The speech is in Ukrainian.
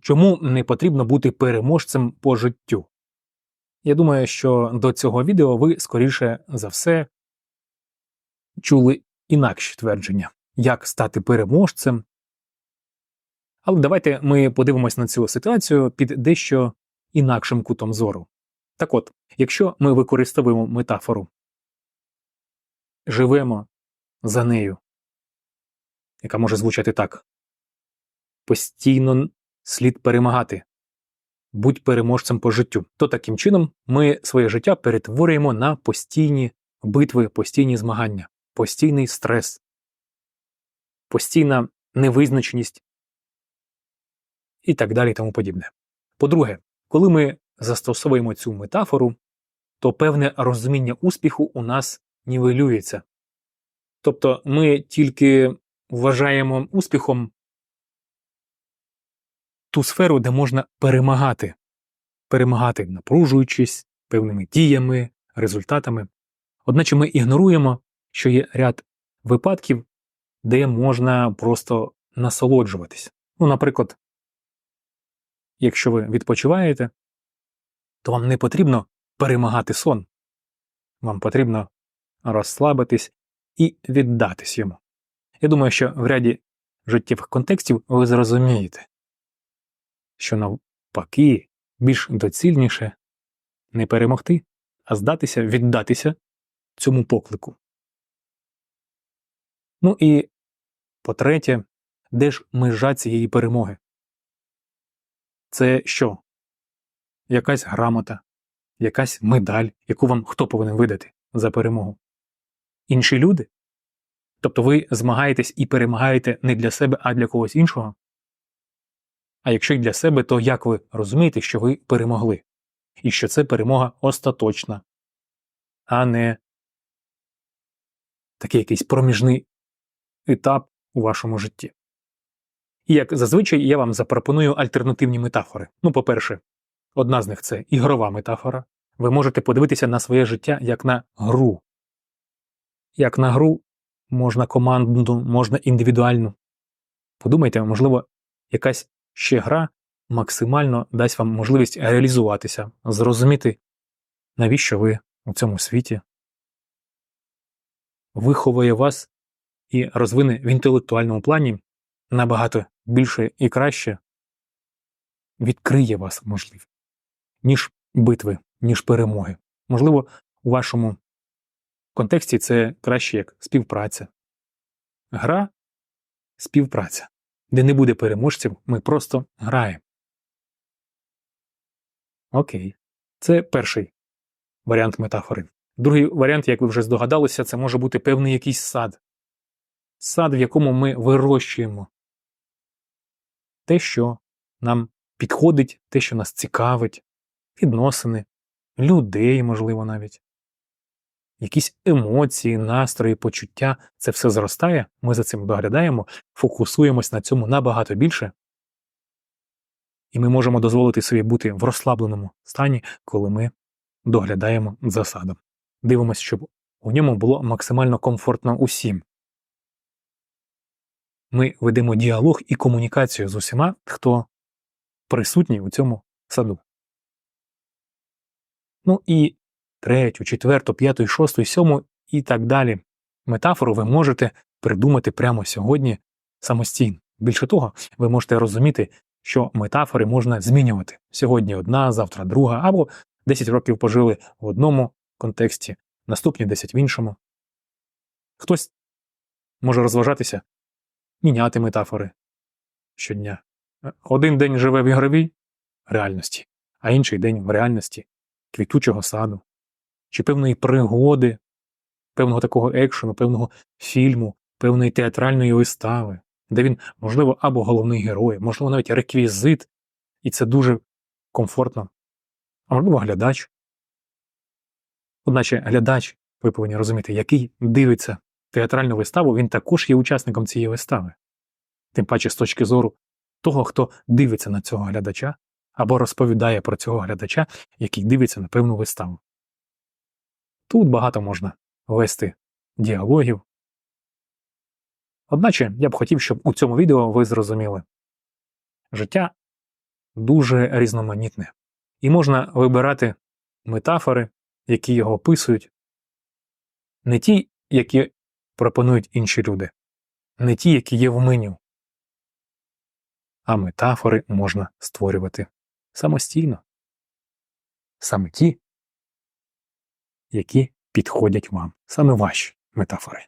чому не потрібно бути переможцем по життю? Я думаю, що до цього відео ви, скоріше за все, чули інакші твердження, як стати переможцем. Але давайте ми подивимось на цю ситуацію під дещо інакшим кутом зору. Так от, якщо ми використовуємо метафору, живемо за нею, яка може звучати так: постійно слід перемагати, будь переможцем по життю, то таким чином ми своє життя перетворюємо на постійні битви, постійні змагання, постійний стрес, постійна невизначеність і так далі і тому подібне. По-друге, коли ми застосовуємо цю метафору, то певне розуміння успіху у нас нівелюється. Тобто ми тільки вважаємо успіхом ту сферу, де можна перемагати, перемагати, напружуючись певними діями, результатами. Одначе ми ігноруємо, що є ряд випадків, де можна просто насолоджуватись. Ну, наприклад, якщо ви відпочиваєте, то вам не потрібно перемагати сон. Вам потрібно розслабитись і віддатись йому. Я думаю, що в ряді життєвих контекстів ви зрозумієте, що навпаки більш доцільніше не перемогти, а здатися, віддатися цьому поклику. Ну і по-третє, де ж межа цієї перемоги? Це що? Якась грамота, якась медаль, яку вам хто повинен видати за перемогу? Інші люди? Тобто ви змагаєтесь і перемагаєте не для себе, а для когось іншого? А якщо й для себе, то як ви розумієте, що ви перемогли? І що це перемога остаточна, а не такий якийсь проміжний етап у вашому житті? І як зазвичай я вам запропоную альтернативні метафори. Ну, по-перше, одна з них це ігрова метафора. Ви можете подивитися на своє життя як на гру. Як на гру можна командну, можна індивідуальну. Подумайте, можливо, якась ще гра максимально дасть вам можливість реалізуватися, зрозуміти, навіщо ви у цьому світі, виховує вас і розвине в інтелектуальному плані набагато більше і краще, відкриє вас, можливо, ніж битви, ніж перемоги. Можливо, у вашому контексті це краще як співпраця. Гра співпраця де не буде переможців, ми просто граємо. Окей. Це перший варіант метафори. Другий варіант, як ви вже здогадалися, це може бути певний якийсь сад. Сад, в якому ми вирощуємо те, що нам підходить, те, що нас цікавить, відносини, людей, можливо, навіть якісь емоції, настрої, почуття це все зростає, ми за цим доглядаємо, фокусуємось на цьому набагато більше, і ми можемо дозволити собі бути в розслабленому стані, коли ми доглядаємо за садом. Дивимося, щоб у ньому було максимально комфортно усім. Ми ведемо діалог і комунікацію з усіма, хто присутній у цьому саду. Ну і третю, четверту, п'яту, шосту, сьому і так далі. Метафору ви можете придумати прямо сьогодні самостійно. Більше того, ви можете розуміти, що метафори можна змінювати. Сьогодні одна, завтра друга, або 10 років пожили в одному контексті, наступні 10 в іншому. Хтось може розважатися, міняти метафори щодня. Один день живе в ігровій реальності, а інший день в реальності квітучого саду, чи певної пригоди, певного такого екшену, певного фільму, певної театральної вистави, де він, можливо, або головний герой, можливо, навіть реквізит, і це дуже комфортно, а можливо, глядач. Одначе глядач, ви повинні розуміти, який дивиться театральну виставу, він також є учасником цієї вистави. Тим паче, з точки зору того, хто дивиться на цього глядача, або розповідає про цього глядача, який дивиться на певну виставу. Тут багато можна вести діалогів. Одначе я б хотів, щоб у цьому відео ви зрозуміли. Життя дуже різноманітне, і можна вибирати метафори, які його описують, не ті, які пропонують інші люди, не ті, які є в меню, а метафори можна створювати самостійно. Саме ті, які підходять вам, саме ваші метафори.